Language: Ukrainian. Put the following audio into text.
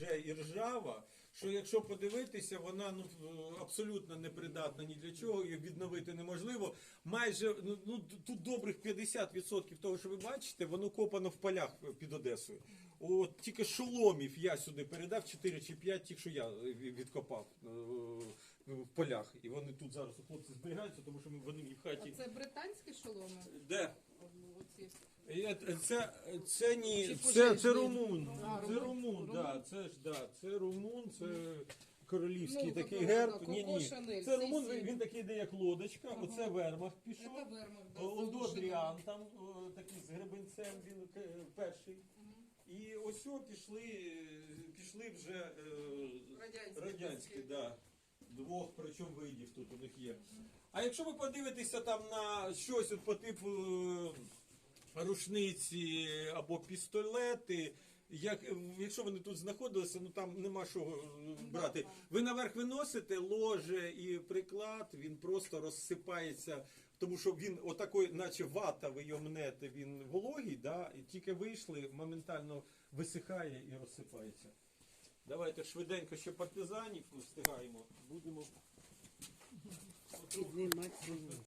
вже і ржава, що якщо подивитися, вона ну абсолютно непридатна ні для чого, її відновити неможливо. Майже ну, ну тут добрих 50% того, що ви бачите, воно копано в полях під Одесою. От тільки шоломів я сюди передав 4 чи 5, тих, що я відкопав е, в полях. І вони тут зараз у хлопці зберігаються, тому що вони в хаті. Це британські шоломи? Де? Це, це ні, це, це румун. Це румун. да, це ж да, це румун, це королівський Ну, такий Коко- герб. Коко Ні, ні. Шанель, Це румун, він, він такий де як лодочка. Оце вермахт пішов. Це вермахт, да, Олдо. Дріан там о, такий з гребенцем, він е, перший. І ось о, пішли, е, пішли вже е, Радянські. радянські, да. Двох, причому видів тут у них є. А якщо ви подивитеся там на щось от по типу е, рушниці або пістолети, як, якщо вони тут знаходилися, ну там нема що е, брати. Ви наверх виносите ложе і приклад, він просто розсипається. Тому що він отакий, наче вата, ви його мнете, він вологий, да, і тільки вийшли, моментально висихає і розсипається. Давайте швиденько ще партизанів встигаємо. Будемо.